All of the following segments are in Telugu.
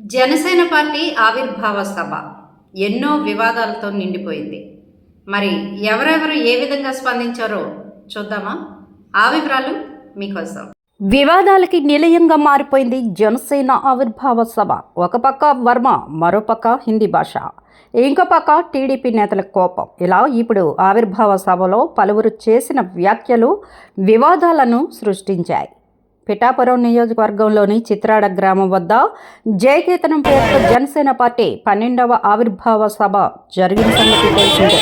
జనసేన పార్టీ ఆవిర్భావ సభ. ఎన్నో వివాదాలతో నిండిపోయింది. మరి ఎవరెవరు ఏ విధంగా స్పందించారో చూద్దామా? ఆ వివరాలు మీకోసం. వివాదాలకి నిలయంగా మారిపోయింది జనసేన ఆవిర్భావ సభ. ఒక పక్క వర్మ మరో పక్క హిందీ భాష. ఇంకో పక్క టీడీపీ నేతల కోపం. ఇలా ఇప్పుడు ఆవిర్భావ సభలో పలువురు చేసిన వ్యాఖ్యలు వివాదాలను సృష్టించాయి. పిఠాపురం నియోజకవర్గంలోని చిత్రాడ గ్రామం వద్ద జయకేతనం పేరుతో జనసేన పార్టీ పన్నెండవ ఆవిర్భావ సభ జరిగిన సంగతి తెలిసిందే.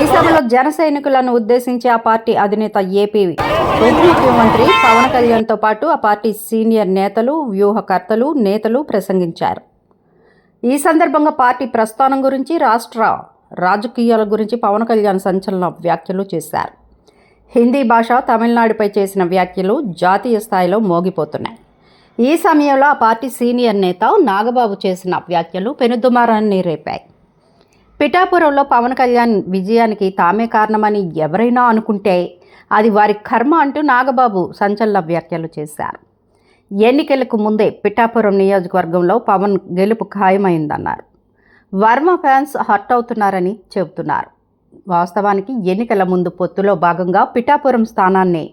ఈ సభలో జన సైనికులను ఉద్దేశించి ఆ పార్టీ అధినేత ఏపీ ఉప ముఖ్యమంత్రి పవన్ కళ్యాణ్తో పాటు ఆ పార్టీ సీనియర్ నేతలు వ్యూహకర్తలు నేతలు ప్రసంగించారు. ఈ సందర్భంగా పార్టీ ప్రస్థానం గురించి రాష్ట్ర రాజకీయాల గురించి పవన్ కళ్యాణ్ సంచలన వ్యాఖ్యలు చేశారు. హిందీ భాష తమిళనాడుపై చేసిన వ్యాఖ్యలు జాతీయ స్థాయిలో మోగిపోతున్నాయి. ఈ సమయంలో ఆ పార్టీ సీనియర్ నేత నాగబాబు చేసిన వ్యాఖ్యలు పెనుదుమారాన్ని రేపాయి. పిఠాపురంలో పవన్ కళ్యాణ్ విజయానికి తామే కారణమని ఎవరైనా అనుకుంటే అది వారి కర్మ అంటూ నాగబాబు సంచలన వ్యాఖ్యలు చేశారు. ఎన్నికలకు ముందే పిఠాపురం నియోజకవర్గంలో పవన్ గెలుపు ఖాయమైందన్నారు. వర్మ ఫ్యాన్స్ హర్ట్ అవుతున్నారని చెబుతున్నారు. వాస్తవానికి ఎన్నికల ముందు పొత్తులో భాగంగా పిఠాపురం స్థానాన్ని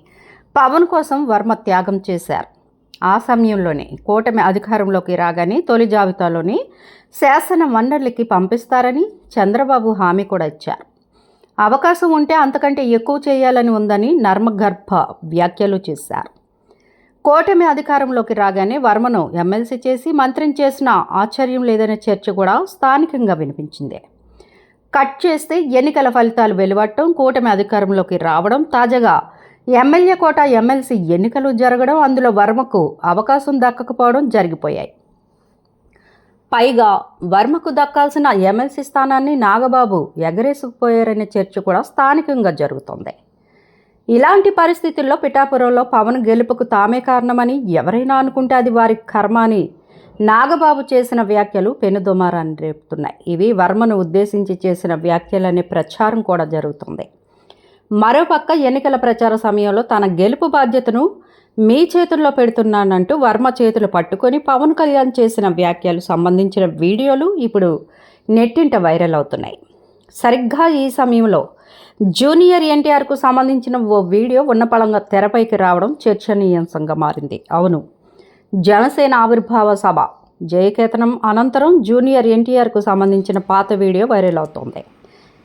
పవన్ కోసం వర్మ త్యాగం చేశారు. ఆ సమయంలోనే కూటమి అధికారంలోకి రాగానే తొలి జాబితాలోని శాసన మండలికి పంపిస్తారని చంద్రబాబు హామీ కూడా ఇచ్చారు. అవకాశం ఉంటే అంతకంటే ఎక్కువ చేయాలని ఉందని నర్మగర్భ వ్యాఖ్యలు చేశారు. కూటమి అధికారంలోకి రాగానే వర్మను ఎమ్మెల్సీ చేసి మంత్రిని చేసిన ఆశ్చర్యం లేదనే చర్చ కూడా స్థానికంగా వినిపించింది. కట్ చేస్తే ఎన్నికల ఫలితాలు వెలువడటం కూటమి అధికారంలోకి రావడం తాజాగా. ఎమ్మెల్యే కోట ఎమ్మెల్సీ ఎన్నికలు జరగడం అందులో వర్మకు అవకాశం దక్కకపోవడం జరిగిపోయాయి. పైగా వర్మకు దక్కాల్సిన ఎమ్మెల్సీ స్థానాన్ని నాగబాబు ఎగరేసుకుపోయారనే చర్చ కూడా స్థానికంగా జరుగుతోంది. ఇలాంటి పరిస్థితుల్లో పిఠాపురంలో పవన్ గెలుపుకు తామే కారణమని ఎవరైనా అనుకుంటే అది వారి కర్మ అని నాగబాబు చేసిన వ్యాఖ్యలు పెనుదుమారాన్ని రేపుతున్నాయి. ఇవి వర్మను ఉద్దేశించి చేసిన వ్యాఖ్యలనే ప్రచారం కూడా జరుగుతుంది. మరోపక్క ఎన్నికల ప్రచార సమయంలో తన గెలుపు బాధ్యతను మీ చేతుల్లో పెడుతున్నానంటూ వర్మ చేతులు పట్టుకొని పవన్ కళ్యాణ్ చేసిన వ్యాఖ్యలు సంబంధించిన వీడియోలు ఇప్పుడు నెట్టింట వైరల్ అవుతున్నాయి. సరిగ్గా ఈ సమయంలో జూనియర్ ఎన్టీఆర్కు సంబంధించిన ఓ వీడియో ఉన్నపళంగా తెరపైకి రావడం చర్చనీయాంశంగా మారింది. అవును జనసేన ఆవిర్భావ సభ. జయకేతనం అనంతరం జూనియర్ ఎన్టీఆర్కు సంబంధించిన పాత వీడియో వైరల్ అవుతోంది.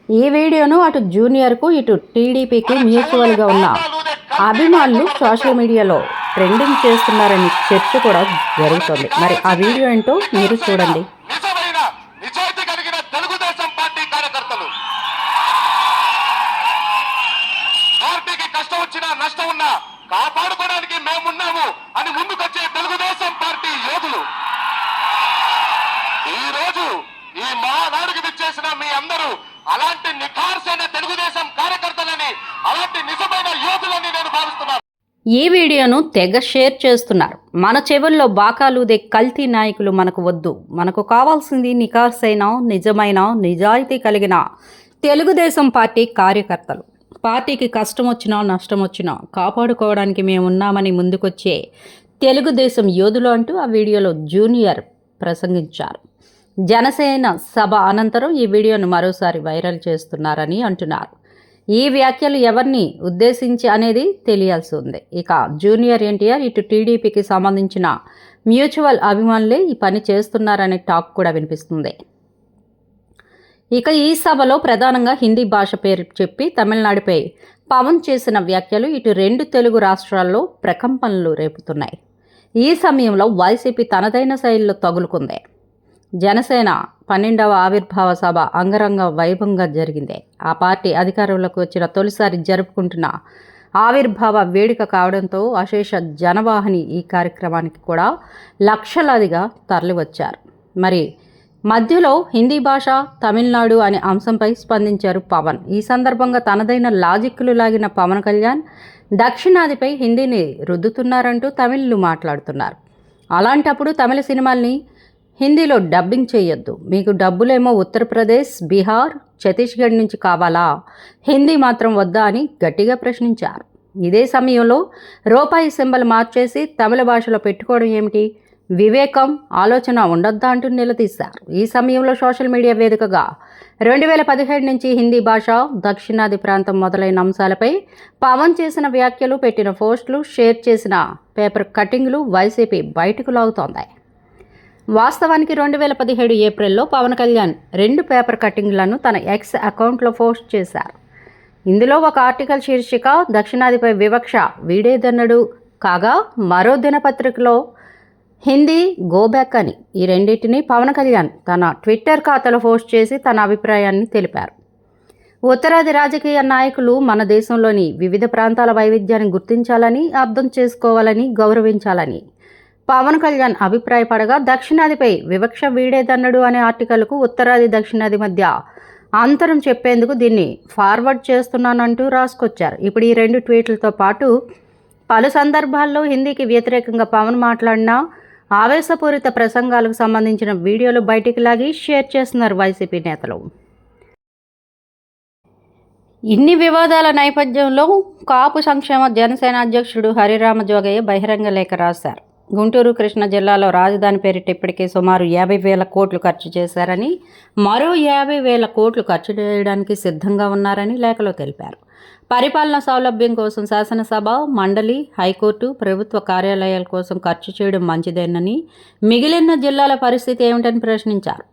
ఈ వీడియోను అటు జూనియర్కు ఇటు టీడీపీకి మ్యూచువల్గా ఉన్న అభిమానులు సోషల్ మీడియాలో ట్రెండింగ్ చేస్తున్నారని చర్చ కూడా జరుగుతుంది. మరి ఆ వీడియో ఏంటో మీరు చూడండి. కష్టం వచ్చినా నష్టం ఉన్నా కాపాడుకోవడానికి మేమున్నాము అని ముందుకొచ్చే తెలుగుదేశం పార్టీ యోధులు. ఈ రోజు ఈ మహానాడుకు విచ్చేసిన మీ అందరూ అలాంటి నిఖార్సైన తెలుగుదేశం కార్యకర్తలని అలాంటి నిజమైన యోధులని నేను భావిస్తున్నాను. ఈ వీడియోను తెగ షేర్ చేస్తున్నారు. మన చెవుల్లో బాకాలుదే కల్తీ నాయకులు మనకు వద్దు. మనకు కావాల్సింది నికార్సైన నిజమైన నిజాయితీ కలిగిన తెలుగుదేశం పార్టీ కార్యకర్తలు. పార్టీకి కష్టం వచ్చినా నష్టం వచ్చినా కాపాడుకోవడానికి మేమున్నామని ముందుకొచ్చే తెలుగుదేశం యోధులు అంటూ ఆ వీడియోలో జూనియర్ ప్రసంగించారు. జనసేన సభ అనంతరం ఈ వీడియోను మరోసారి వైరల్ చేస్తున్నారని అంటున్నారు. ఈ వ్యాఖ్యలు ఎవరిని ఉద్దేశించి అనేది తెలియాల్సి ఉంది. ఇక జూనియర్ ఎన్టీఆర్ ఇటు టీడీపీకి సంబంధించిన మ్యూచువల్ అభిమానులే ఈ పని చేస్తున్నారనే టాక్ కూడా వినిపిస్తుంది. ఇక ఈ సభలో ప్రధానంగా హిందీ భాష పేరు చెప్పి తమిళనాడుపై పవన్ చేసిన వ్యాఖ్యలు ఇటు రెండు తెలుగు రాష్ట్రాల్లో ప్రకంపనలు రేపుతున్నాయి. ఈ సమయంలో వైసీపీ తనదైన శైలిలో తగులుకుంది. జనసేన పన్నెండవ ఆవిర్భావ సభ అంగరంగ వైభవంగా జరిగింది. ఆ పార్టీ అధికారంలోకి వచ్చిన తొలిసారి జరుపుకుంటున్న ఆవిర్భావ వేడుక కావడంతో అశేష జనవాహిని ఈ కార్యక్రమానికి కూడా లక్షలాదిగా తరలివచ్చారు. మరి మధ్యలో హిందీ భాష తమిళనాడు అనే అంశంపై స్పందించారు పవన్. ఈ సందర్భంగా తనదైన లాజిక్లు లాగిన పవన్ కళ్యాణ్ దక్షిణాదిపై హిందీని రుద్దుతున్నారంటూ తమిళ్ళు మాట్లాడుతున్నారు. అలాంటప్పుడు తమిళ సినిమాల్ని హిందీలో డబ్బింగ్ చేయొద్దు. మీకు డబ్బులేమో ఉత్తరప్రదేశ్ బీహార్ ఛత్తీస్గఢ్ నుంచి కావాలా? హిందీ మాత్రం వద్దా అని గట్టిగా ప్రశ్నించారు. ఇదే సమయంలో రూపాయి సింబల్ మార్చేసి తమిళ భాషలో పెట్టుకోవడం ఏమిటి? వివేకం ఆలోచన ఉండొద్దా అంటూ నిలదీశారు ఈ సమయంలో సోషల్ మీడియా వేదికగా రెండు వేల పదిహేడు నుంచి హిందీ భాష దక్షిణాది ప్రాంతం మొదలైన అంశాలపై పవన్ చేసిన వ్యాఖ్యలు పెట్టిన పోస్టులు షేర్ చేసిన పేపర్ కటింగ్లు వైసీపీ బయటకు లాగుతోంది. వాస్తవానికి రెండు వేల పదిహేడు ఏప్రిల్లో పవన్ కళ్యాణ్ రెండు పేపర్ కటింగ్లను తన ఎక్స్ అకౌంట్లో పోస్ట్ చేశారు. ఇందులో ఒక ఆర్టికల్ శీర్షిక దక్షిణాదిపై వివక్ష వీడేదన్నడు. కాగా మరో దినపత్రికలో హిందీ గోబ్యాక్ అని ఈ రెండింటిని పవన్ కళ్యాణ్ తన ట్విట్టర్ ఖాతాలో పోస్ట్ చేసి తన అభిప్రాయాన్ని తెలిపారు. ఉత్తరాది రాజకీయ నాయకులు మన దేశంలోని వివిధ ప్రాంతాల వైవిధ్యాన్ని గుర్తించాలని అర్థం చేసుకోవాలని గౌరవించాలని. పవన్ కళ్యాణ్ అభిప్రాయపడగా దక్షిణాదిపై వివక్ష వీడేదన్నడు అనే ఆర్టికల్కు ఉత్తరాది దక్షిణాది మధ్య అంతరం చెప్పేందుకు దీన్ని ఫార్వర్డ్ చేస్తున్నానంటూ రాసుకొచ్చారు. ఇప్పుడు ఈ రెండు ట్వీట్లతో పాటు పలు సందర్భాల్లో హిందీకి వ్యతిరేకంగా పవన్ మాట్లాడిన ఆవేశపూరిత ప్రసంగాలకు సంబంధించిన వీడియోలు బయటికి లాగి షేర్ చేస్తున్నారు వైసీపీ నేతలు. ఇన్ని వివాదాల నేపథ్యంలో కాపు సంక్షేమ జనసేన అధ్యక్షుడు హరిరామ జోగయ్య బహిరంగ లేఖ రాశారు. గుంటూరు కృష్ణా జిల్లాలో రాజధాని పేరిట ఇప్పటికే సుమారు యాభై వేల కోట్లు ఖర్చు చేశారని మరో యాభై వేల కోట్లు ఖర్చు చేయడానికి సిద్ధంగా ఉన్నారని లేఖలో తెలిపారు. పరిపాలన సౌలభ్యం కోసం శాసనసభ మండలి హైకోర్టు ప్రభుత్వ కార్యాలయాల కోసం ఖర్చు చేయడం మంచిదేనని మిగిలిన జిల్లాల పరిస్థితి ఏమిటని ప్రశ్నించారు.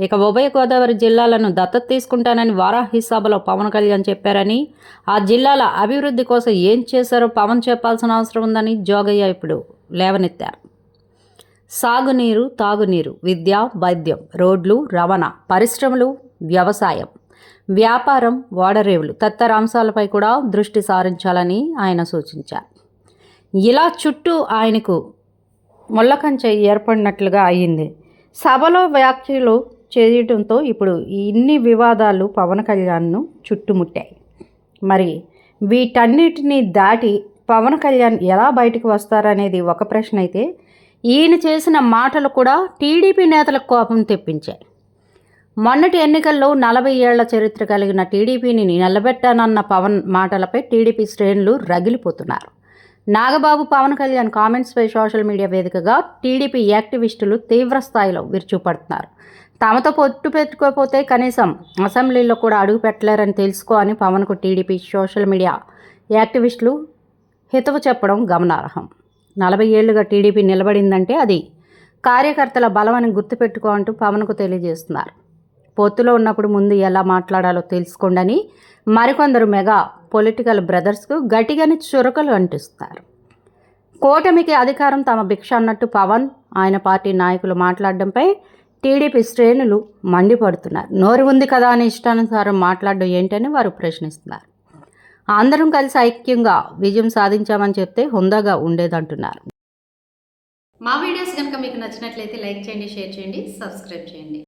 ఇక ఉభయ గోదావరి జిల్లాలను దత్తత తీసుకుంటానని వారాహి సభలో పవన్ కళ్యాణ్ చెప్పారని ఆ జిల్లాల అభివృద్ధి కోసం ఏం చేశారో పవన్ చెప్పాల్సిన అవసరం ఉందని జోగయ్య ఇప్పుడు లేవనెత్తారు. సాగునీరు తాగునీరు విద్య వైద్యం రోడ్లు రవాణా పరిశ్రమలు వ్యవసాయం వ్యాపారం ఓడరేవులు తత్తరాంశాలపై అంశాలపై కూడా దృష్టి సారించాలని ఆయన సూచించారు. ఇలా చుట్టూ ఆయనకు ముళ్ళకంచె ఏర్పడినట్లుగా అయ్యింది. సభలో వ్యాఖ్యలు చేయడంతో ఇప్పుడు ఇన్ని వివాదాలు పవన్ కళ్యాణ్ను చుట్టుముట్టాయి. మరి వీటన్నిటిని దాటి పవన్ కళ్యాణ్ ఎలా బయటకు వస్తారనేది ఒక ప్రశ్న అయితే ఈయన చేసిన మాటలు కూడా టీడీపీ నేతలకు కోపం తెప్పించాయి. మొన్నటి ఎన్నికల్లో నలభై ఏళ్ళ చరిత్ర కలిగిన టీడీపీని నిలబెట్టానన్న పవన్ మాటలపై టీడీపీ శ్రేణులు రగిలిపోతున్నారు. నాగబాబు పవన్ కళ్యాణ్ కామెంట్స్పై సోషల్ మీడియా వేదికగా టీడీపీ యాక్టివిస్టులు తీవ్ర స్థాయిలో విరుచుపడుతున్నారు తమతో పొట్టు పెట్టుకోకపోతే కనీసం అసెంబ్లీలో కూడా అడుగు పెట్టలేరని తెలుసుకో అని పవన్కు టీడీపీ సోషల్ మీడియా యాక్టివిస్టులు హితవు చెప్పడం గమనార్హం. నలభై ఏళ్ళుగా టీడీపీ నిలబడిందంటే అది కార్యకర్తల బలమని గుర్తుపెట్టుకో అంటూ పవన్కు తెలియజేస్తున్నారు. పొత్తులో ఉన్నప్పుడు ముందు ఎలా మాట్లాడాలో తెలుసుకోండని మరికొందరు మెగా పొలిటికల్ బ్రదర్స్కు గట్టిగానే చురకలు అంటిస్తారు. కూటమికి అధికారం తమ భిక్ష అన్నట్టు పవన్ ఆయన పార్టీ నాయకులు మాట్లాడడంపై టీడీపీ శ్రేణులు మండిపడుతున్నారు. నోరు ఉంది కదా అని ఇష్టానుసారం మాట్లాడడం ఏంటని వారు ప్రశ్నిస్తున్నారు. అందరం కలిసి ఐక్యంగా విజయం సాధించామని చెప్తే హుందాగా ఉండేదంటున్నారు. మా వీడియోస్ కనుక మీకు నచ్చినట్లయితే లైక్ చేయండి షేర్ చేయండి సబ్స్క్రైబ్ చేయండి.